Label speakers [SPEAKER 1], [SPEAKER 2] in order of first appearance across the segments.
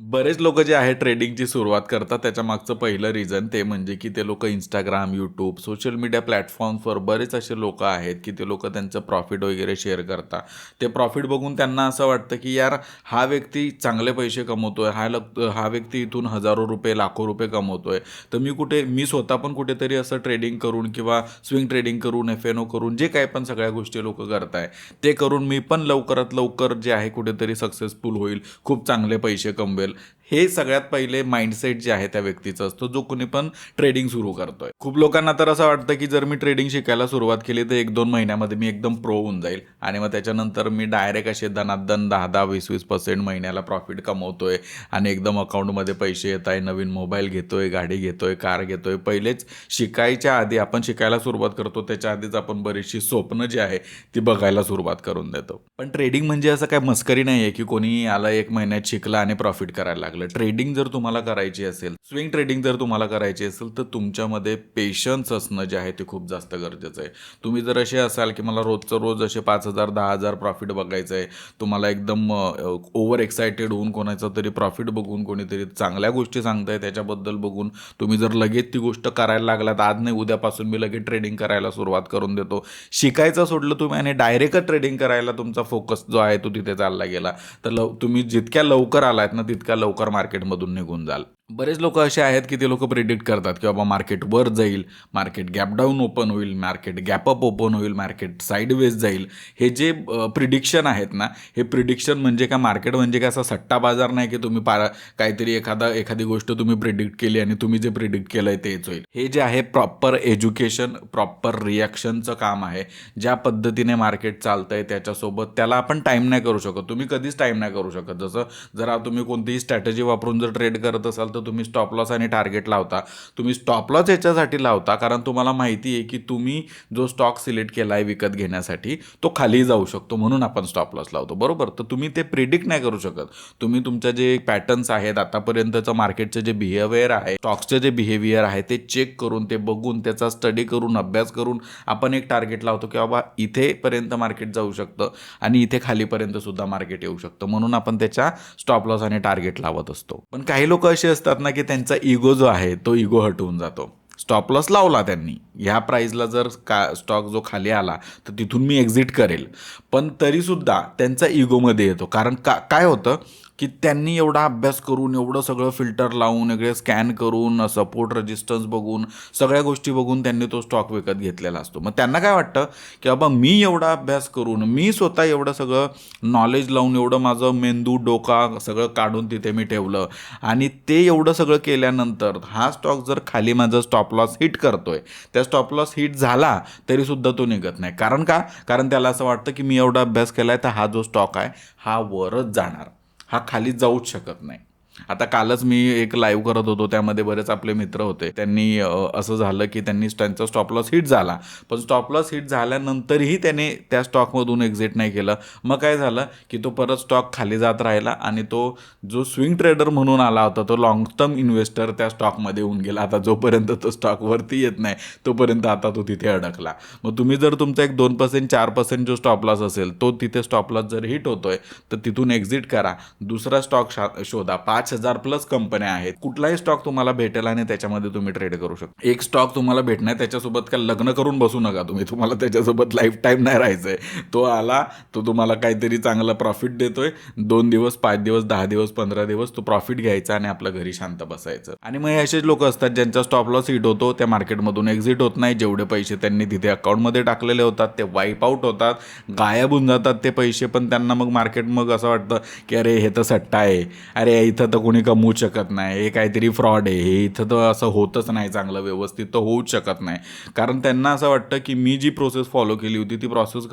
[SPEAKER 1] बरेच लोक जे आहे ट्रेडिंगची सुरुवात करतात त्याच्या मागचं पहिलं रिझन ते म्हणजे की ते लोक इंस्टाग्राम यूट्यूब सोशल मीडिया प्लॅटफॉर्म्सवर बरेच असे लोक आहेत की ते लोक त्यांचं प्रॉफिट वगैरे शेअर करतात. ते प्रॉफिट बघून त्यांना असं वाटतं की यार हा व्यक्ती चांगले पैसे कमवतो आहे हा लग हा व्यक्ती इथून हजारो रुपये लाखो रुपये कमवतो आहे तर मी कुठे मी स्वतः पण कुठेतरी असं ट्रेडिंग करून किंवा स्विंग ट्रेडिंग करून एफ एन ओ करून जे काही पण सगळ्या गोष्टी लोक करताय ते करून मी पण लवकरात लवकर जे आहे कुठेतरी सक्सेसफुल होईल खूप चांगले पैसे कमवेल. del हे सगळ्यात पहिले माइंडसेट जे आहे त्या व्यक्तीचं असतो जो कोणी पण ट्रेडिंग सुरू करतोय. खूप लोकांना तर असं वाटतं की जर मी ट्रेडिंग शिकायला सुरुवात केली तर एक दोन महिन्यामध्ये मी एकदम प्रो होऊन जाईल. आणि मग त्याच्यानंतर मी डायरेक्ट असे दनादन दहा दहा वीस वीस पर्सेंट महिन्याला प्रॉफिट कमवतोय आणि एकदम अकाउंटमध्ये पैसे येत आहे नवीन मोबाईल घेतोय गाडी घेतोय कार घेतोय. पहिलेच शिकायच्या आधी आपण शिकायला सुरुवात करतो त्याच्या आधीच आपण बरीचशी स्वप्न जी आहे ती बघायला सुरुवात करून देतो. पण ट्रेडिंग म्हणजे असं काय मस्करी नाही आहे की कोणी आला एक महिन्यात शिकला आणि प्रॉफिट करायला लागलं. ट्रेडिंग जर तुम्हाला करायची असेल स्विंग ट्रेडिंग जर तुम्हाला करायची असेल तर तुमच्यामध्ये पेशन्स असणं जे आहे ते खूप जास्त गरजेचं आहे. तुम्ही जर असे असाल की मला रोजचं रोज असे पाच हजार दहा हजार प्रॉफिट बघायचं आहे तुम्हाला एकदम ओव्हर एक्सायटेड होऊन कोणाचं तरी प्रॉफिट बघून कोणीतरी चांगल्या गोष्टी सांगताय त्याच्याबद्दल बघून तुम्ही जर लगेच ती गोष्ट करायला लागलात आज नाही उद्यापासून मी लगेच ट्रेडिंग करायला सुरुवात करून देतो. शिकायचं सोडलं तुम्ही आणि डायरेक्ट ट्रेडिंग करायला तुमचा फोकस जो आहे तो तिथे चालला गेला. तर लव तुम्ही जितक्या लवकर आलात ना तितक्या लवकर मार्केटमधून निघून जाल. बरेच लोक असे आहेत की ते लोक प्रिडिक्ट करतात की बाबा मार्केट वर जाईल मार्केट गॅप डाऊन ओपन होईल मार्केट गॅप अप ओपन होईल मार्केट साईडवेज जाईल. हे जे प्रिडिक्शन आहेत ना हे प्रिडिक्शन म्हणजे का मार्केट म्हणजे काय? असा सट्टा बाजार नाही की तुम्ही पारा काहीतरी एखादा एखादी गोष्ट तुम्ही प्रिडिक्ट केली आणि तुम्ही जे प्रिडिक्ट केलं आहे तेच होईल. हे जे आहे प्रॉपर एज्युकेशन प्रॉपर रिॲक्शनचं काम आहे. ज्या पद्धतीने मार्केट चालतं आहे त्याच्यासोबत त्याला आपण टाईम नाही करू शकत. तुम्ही कधीच टाईम नाही करू शकत. जसं जर तुम्ही कोणतीही स्ट्रॅटेजी वापरून जर ट्रेड करत असाल तर तुम्ही स्टॉप लॉस आणि टार्गेट लावता. तुम्ही स्टॉप लॉस याच्यासाठी लावता कारण तुम्हाला माहिती आहे की तुम्ही जो स्टॉक सिलेक्ट केला आहे विकत घेण्यासाठी तो खाली जाऊ शकतो म्हणून आपण स्टॉप लॉस लावतो. बरोबर? तर तुम्ही ते प्रिडिक्ट नाही करू शकत. तुम्ही तुमच्या जे पॅटर्न्स आहेत आतापर्यंतचं मार्केटचं जे बिहेवियर आहे स्टॉक्सचे जे बिहेवियर आहे ते चेक करून ते बघून त्याचा स्टडी करून अभ्यास करून आपण एक टार्गेट लावतो की बाबा इथेपर्यंत मार्केट जाऊ शकतं आणि इथे खालीपर्यंत सुद्धा मार्केट येऊ शकतं म्हणून आपण त्याच्या स्टॉप लॉस आणि टार्गेट लावत असतो. पण काही लोक असे असतात ना की त्यांचा इगो जो आहे तो इगो हटवून जातो. स्टॉप लॉस लावला त्यांनी. ह्या प्राईजला जर का स्टॉक जो खाली आला तर तिथून मी एक्झिट करेल. पण तरीसुद्धा त्यांचा इगोमध्ये येतो. कारण का काय होतं? की त्यांनी एवढा अभ्यास करून एवढं सगळं फिल्टर लावून वेगळे स्कॅन करून सपोर्ट रजिस्टन्स बघून सगळ्या गोष्टी बघून त्यांनी तो स्टॉक विकत घेतलेला असतो. मग त्यांना काय वाटतं? की बाबा मी एवढा अभ्यास करून मी स्वतः एवढं सगळं नॉलेज लावून एवढं माझं मेंदू डोका सगळं काढून तिथे मी ठेवलं. आणि ते एवढं सगळं केल्यानंतर हा स्टॉक जर खाली माझं स्टॉप लॉस हिट करतोय त्या स्टॉप लॉस हिट झाला तरीसुद्धा तो निघत नाही. कारण का? कारण त्याला असं वाटतं की मी एवढा अभ्यास केला आहे तर हा जो स्टॉक आहे हा वरच जाणार. हा खाली जाऊच शकत नाही. आता कालच मी एक लाईव्ह करत होतो त्यामध्ये बरेच आपले मित्र होते. त्यांनी असं झालं की त्यांनी त्यांचा स्टॉप लॉस हिट झाला. पण स्टॉप लॉस हिट झाल्यानंतरही त्याने त्या स्टॉकमधून एक्झिट नाही केलं. मग काय झालं की तो परत स्टॉक खाली जात राहिला आणि तो जो स्विंग ट्रेडर म्हणून आला होता तो लॉंग टर्म इन्व्हेस्टर त्या स्टॉकमध्ये होऊन गेला. आता जोपर्यंत तो स्टॉकवरती येत नाही तोपर्यंत आता तो तिथे अडकला. मग तुम्ही जर तुमचा एक दोन पर्सेंट चार पर्सेंट जो स्टॉप लॉस असेल तो तिथे स्टॉप लॉस जर हिट होतोय तर तिथून एक्झिट करा. दुसरा स्टॉक शोधा. पाच पाच हजार प्लस कंपन्या आहेत. कुठलाही स्टॉक तुम्हाला भेटेल आणि त्याच्यामध्ये तुम्ही ट्रेड करू शकता. एक स्टॉक तुम्हाला भेटणार त्याच्यासोबत काय लग्न करून बसू नका तुम्ही. तुम्हाला त्याच्यासोबत लाईफ टाईम नाही राहायचंय. तो आला तो तुम्हाला काहीतरी चांगला प्रॉफिट देतोय. दोन दिवस पाच दिवस दहा दिवस पंधरा दिवस तो प्रॉफिट घ्यायचा आणि आपल्या घरी शांत बसायचं. आणि मग हे असेच लोक असतात ज्यांचा स्टॉप लॉस हिट होतो त्या मार्केटमधून एक्झिट होत नाही. जेवढे पैसे त्यांनी तिथे अकाउंटमध्ये टाकलेले होतात ते वाईप आउट होतात. गायब होऊन जातात ते पैसे. पण त्यांना मग मार्केट मग असं वाटतं की अरे हे तर सट्टा आहे. अरे इथं तर कोणी कमवू शकत नाही. हे काहीतरी फ्रॉड आहे. हे इथं तर असं होतच नाही चांगलं व्यवस्थित तर होऊच शकत नाही. कारण त्यांना असं वाटतं की मी जी प्रोसेस फॉलो केली होती ती प्रोसेस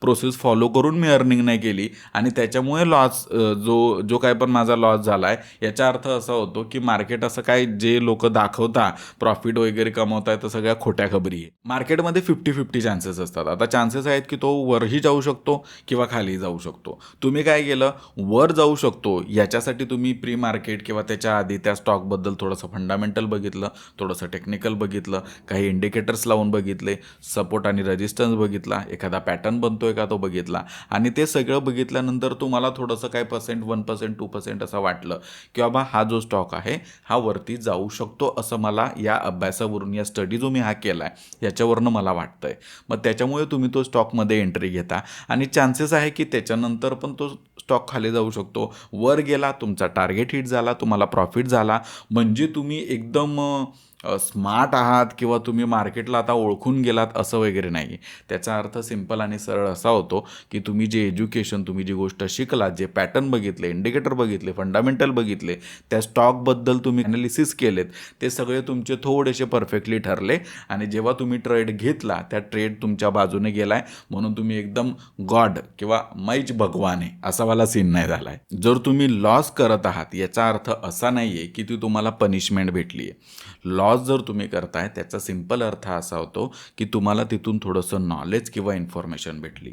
[SPEAKER 1] प्रोसेस फॉलो करून मी अर्निंग नाही केली. आणि त्याच्यामुळे लॉस जो जो काय पण माझा लॉस झाला आहे याचा अर्थ असा होतो की मार्केट असं काय जे लोक दाखवता प्रॉफिट वगैरे कमवताय तर सगळ्या खोट्या खबरी आहे मार्केटमध्ये फिफ्टी फिफ्टी चान्सेस असतात. आता चान्सेस आहेत की तो वरही जाऊ शकतो किंवा खाली जाऊ शकतो. तुम्ही काय केलं? वर जाऊ शकतो. याच्यासाठी तुम्ही प्री मार्केट किंवा त्याच्या आधी त्या स्टॉकबद्दल थोडंसं फंडामेंटल बघितलं थोडंसं टेक्निकल बघितलं काही इंडिकेटर्स लावून बघितले सपोर्ट आणि रेजिस्टन्स बघितला एखादा पॅटर्न बनतोय का तो बघितला. आणि ते सगळं बघितल्यानंतर तुम्हाला थोडंसं काय percent one percent two percent असं वाटलं की बाबा हा जो स्टॉक आहे हा वरती जाऊ शकतो असं मला या अभ्यासावरून या स्टडी जो मी हा केला आहे याच्यावरनं मला वाटतंय. मग त्याच्यामुळे तुम्ही तो स्टॉकमध्ये एंट्री घेता. आणि चान्सेस आहे की त्याच्यानंतर पण तो स्टॉक खाली जाऊ शकतो. वर गेला तुमचा टार्गेट हिट झाला तुम्हाला प्रॉफिट झाला. म्हणजे तुम्ही एकदम स्मार्ट आहात किंवा तुम्ही मार्केटला आता ओळखून गेलात असं वगैरे नाही. त्याचा अर्थ सिंपल आणि सरळ असा होतो की तुम्ही जे एज्युकेशन तुम्ही जी गोष्ट शिकलात जे पॅटर्न बघितले इंडिकेटर बघितले फंडामेंटल बघितले त्या स्टॉकबद्दल तुम्ही ॲनालिसिस केलेत ते सगळे तुमचे थोडेसे परफेक्टली ठरले आणि जेव्हा तुम्ही ट्रेड घेतला त्या ट्रेड तुमच्या बाजूने गेलाय. म्हणून तुम्ही एकदम गॉड किंवा मैच भगवान आहे असा वाला सीन नाही झालाय. जर तुम्ही लॉस करत आहात याचा अर्थ असा नाही आहे की ती तुम्हाला पनिशमेंट भेटली आहे लॉस जर तुम्ही करताय त्याचा सिंपल अर्थ असा होतो की तुम्हाला तिथून थोडंसं नॉलेज किंवा इन्फॉर्मेशन भेटली.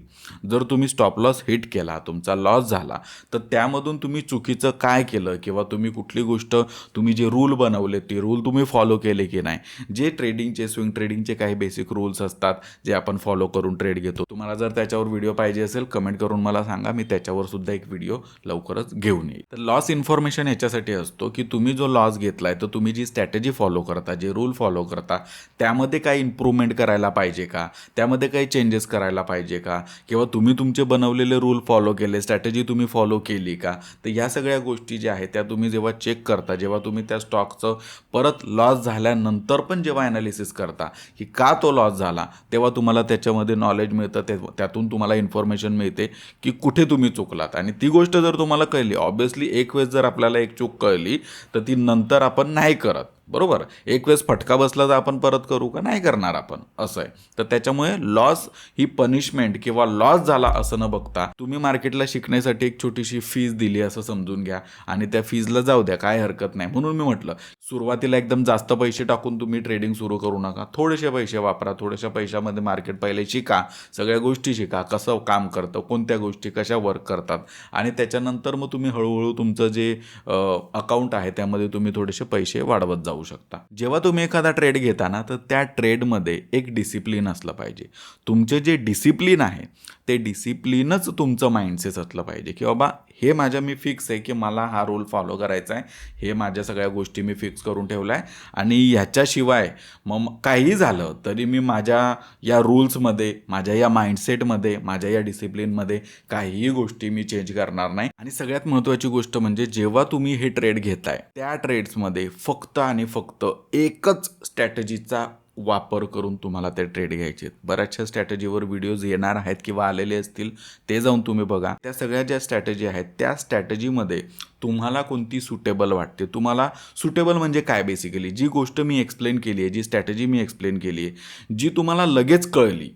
[SPEAKER 1] जर तुम्ही स्टॉप लॉस हिट केला तुमचा लॉस झाला तर त्यामधून तुम्ही चुकीचं काय केलं किंवा तुम्ही कुठली गोष्ट तुम्ही जे रूल बनवले ते रूल तुम्ही फॉलो केले की नाही? जे ट्रेडिंगचे स्विंग ट्रेडिंगचे काही बेसिक रूल्स असतात जे आपण फॉलो करून ट्रेड घेतो. तुम्हाला जर त्याच्यावर व्हिडिओ पाहिजे असेल कमेंट करून मला सांगा मी त्याच्यावर सुद्धा एक व्हिडिओ लवकरच घेऊन येईल. तर लॉस इन्फॉर्मेशन ह्याच्यासाठी असतो की तुम्ही जो लॉस घेतलाय तर तुम्ही जी स्ट्रॅटेजी फॉलो करता जे रूल फॉलो करता त्यामध्ये काही इम्प्रूव्हमेंट करायला पाहिजे का? त्यामध्ये काही चेंजेस करायला पाहिजे का? किंवा तुम्ही तुमचे बनवलेले रूल फॉलो केले स्ट्रॅटेजी तुम्ही फॉलो केली का? तर या सगळ्या गोष्टी ज्या आहेत त्या तुम्ही जेव्हा चेक करता जेव्हा तुम्ही त्या स्टॉकचं परत लॉस झाल्यानंतर पण जेव्हा ॲनालिसिस करता की का तो लॉस झाला तेव्हा तुम्हाला त्याच्यामध्ये नॉलेज मिळतं ते त्यातून तुम्हाला इन्फॉर्मेशन मिळते की कुठे तुम्ही चुकलात. आणि ती गोष्ट जर तुम्हाला कळली ऑब्विसली एक वेळेस जर आपल्याला एक चूक कळली तर ती नंतर आपण नाही करत. बरोबर? एक वेळेस फटका बसला तर आपण परत करू का? नाही करणार आपण. असं आहे. तर त्याच्यामुळे लॉस ही पनिशमेंट किंवा लॉस झाला असं न बघता तुम्ही मार्केटला शिकण्यासाठी एक छोटीशी फीज दिली असं समजून घ्या आणि त्या फीजला जाऊ द्या. काय हरकत नाही. म्हणून मी म्हटलं सुरुवातीला एकदम जास्त पैसे टाकून तुम्ही ट्रेडिंग सुरू करू नका. थोडेसे पैसे वापरा. थोड्याशा पैशामध्ये मार्केट पहिले शिका. सगळ्या गोष्टी शिका. कसं काम करतं कोणत्या गोष्टी कशा वर्क करतात. आणि त्याच्यानंतर मग तुम्ही हळूहळू तुमचं जे अकाउंट आहे त्यामध्ये तुम्ही थोडेसे पैसे वाढवत जाऊ शकता. जेव्हा तुम्ही एखादा ट्रेड घेता ना तर त्या ट्रेडमध्ये एक डिसिप्लिन असलं पाहिजे. तुमचे जे डिसिप्लिन आहे ते डिसिप्लिनच तुमचं माइंडसेट असलं पाहिजे की बाबा हे माझ्या मी फिक्स आहे की मला हा रूल फॉलो करायचा आहे. हे माझ्या सगळ्या गोष्टी मी फिक्स करून ठेवल्या आहे. आणि ह्याच्याशिवाय मग काही झालं तरी मी माझ्या या रूल्समध्ये माझ्या या माइंडसेटमध्ये माझ्या या डिसिप्लिनमध्ये काहीही गोष्टी मी चेंज करणार नाही. आणि सगळ्यात महत्त्वाची गोष्ट म्हणजे जेव्हा तुम्ही हे ट्रेड घेताय त्या ट्रेड्समध्ये फक्त आणि फक्त एकच स्ट्रॅटजीचा वापर करून तुम्हाला ते ट्रेड घ्यायचे आहेत. बऱ्याचशा स्ट्रॅटेजीवर व्हिडिओज येणार आहेत किंवा आलेले असतील ते जाऊन तुम्ही बघा. त्या सगळ्या ज्या स्ट्रॅटेजी आहेत त्या स्ट्रॅटेजीमध्ये तुम्हाला कोणती सुटेबल वाटते? तुम्हाला सुटेबल म्हणजे काय बेसिकली जी गोष्ट मी एक्सप्लेन केली आहे जी स्ट्रॅटेजी मी एक्सप्लेन केली आहे जी तुम्हाला लगेच कळली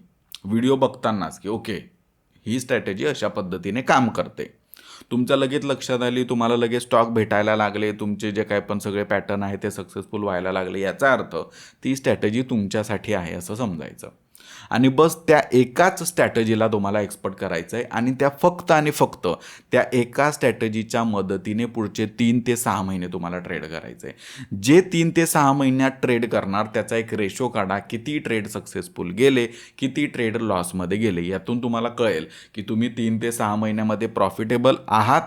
[SPEAKER 1] व्हिडिओ बघतानाच की ओके ही स्ट्रॅटेजी अशा पद्धतीने काम करते. तुमच्या लगेच लक्षात आली तुम्हाला लगेच स्टॉक भेटायला लागले तुमचे जे काय पण सगळे पॅटर्न आहे ते सक्सेसफुल व्हायला लागले याचा अर्थ ती स्ट्रॅटेजी तुमच्यासाठी आहे असं समजायचं. आणि बस त्या एकाच स्ट्रॅटजीला तुम्हाला एक्सपर्ट करायचं आहे आणि त्या फक्त आणि फक्त त्या एका स्ट्रॅटजीच्या मदतीने पुढचे तीन ते सहा महिने तुम्हाला ट्रेड करायचं आहे जे तीन ते सहा महिन्यात ट्रेड करणार त्याचा एक रेशो काढा किती ट्रेड सक्सेसफुल गेले किती ट्रेड लॉसमध्ये गेले यातून तुम्हाला कळेल की तुम्ही तीन ते सहा महिन्यामध्ये प्रॉफिटेबल आहात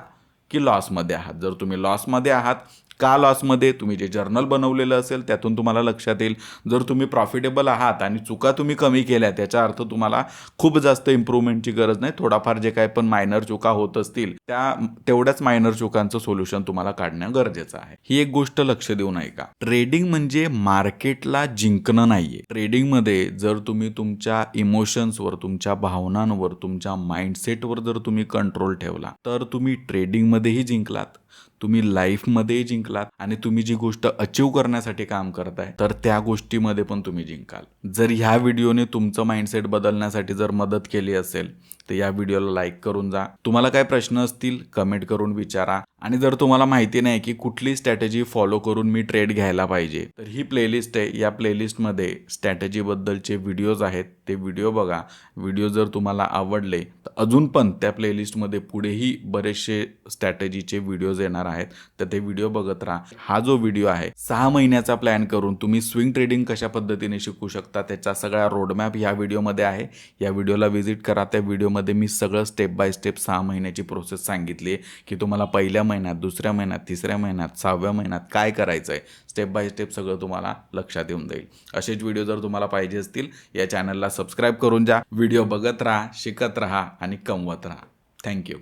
[SPEAKER 1] की लॉसमध्ये आहात. जर तुम्ही लॉसमध्ये आहात का लॉसमध्ये तुम्ही जे जर्नल बनवलेलं असेल त्यातून तुम्हाला लक्षात येईल. जर तुम्ही प्रॉफिटेबल आहात आणि चुका तुम्ही कमी केल्या त्याचा अर्थ तुम्हाला खूप जास्त इम्प्रूव्हमेंटची गरज नाही. थोडाफार जे काय पण मायनर चुका होत असतील त्या तेवढ्याच मायनर चुकांचं सोल्युशन तुम्हाला काढणं गरजेचं आहे. ही एक गोष्ट लक्ष देऊन ऐका. ट्रेडिंग म्हणजे मार्केटला जिंकणं नाहीये. ट्रेडिंगमध्ये जर तुम्ही तुमच्या इमोशन्सवर तुमच्या भावनांवर तुमच्या माइंडसेटवर जर तुम्ही कंट्रोल ठेवला तर तुम्ही ट्रेडिंगमध्येही जिंकलात. तुम्ही लाईफमध्ये जिंकलात आणि तुम्ही जी गोष्ट अचीव करण्यासाठी काम करताय तर त्या गोष्टीमध्ये पण तुम्ही जिंकाल. जर ह्या व्हिडिओने तुमचं माइंडसेट बदलण्यासाठी जर मदत केली असेल तर या व्हिडिओला लाईक करून जा. तुम्हाला काय प्रश्न असतील कमेंट करून विचारा. आणि जर तुम्हाला माहिती नाही की कुठली स्ट्रॅटेजी फॉलो करून मी ट्रेड घ्यायला पाहिजे तर ही प्लेलिस्ट आहे. या प्लेलिस्टमध्ये स्ट्रॅटेजीबद्दलचे व्हिडिओज आहेत. ते व्हिडिओ बघा. व्हिडिओ जर तुम्हाला आवडले तर अजून पण त्या प्लेलिस्टमध्ये पुढेही बरेचसे स्ट्रॅटेजीचे व्हिडिओज येणार आहेत. तर ते व्हिडिओ बघत राहा. हा जो व्हिडिओ आहे सहा महिन्याचा प्लॅन करून तुम्ही स्विंग ट्रेडिंग कशा पद्धतीने शिकू शकता त्याचा सगळा रोडमॅप ह्या व्हिडिओमध्ये आहे. या व्हिडिओला व्हिजिट करा. त्या मध्ये मी सगळं स्टेप बाय स्टेप सहा महिन्याची प्रोसेस सांगितली आहे की तुम्हाला पहिल्या महिन्यात दुसऱ्या महिन्यात तिसऱ्या महिन्यात सहाव्या महिन्यात काय करायचं आहे स्टेप बाय स्टेप सगळं तुम्हाला लक्षात येऊन जाईल. असेच व्हिडिओ जर तुम्हाला पाहिजे असतील या चॅनलला सबस्क्राईब करून जा. व्हिडिओ बघत राहा शिकत राहा आणि कमवत राहा. थँक्यू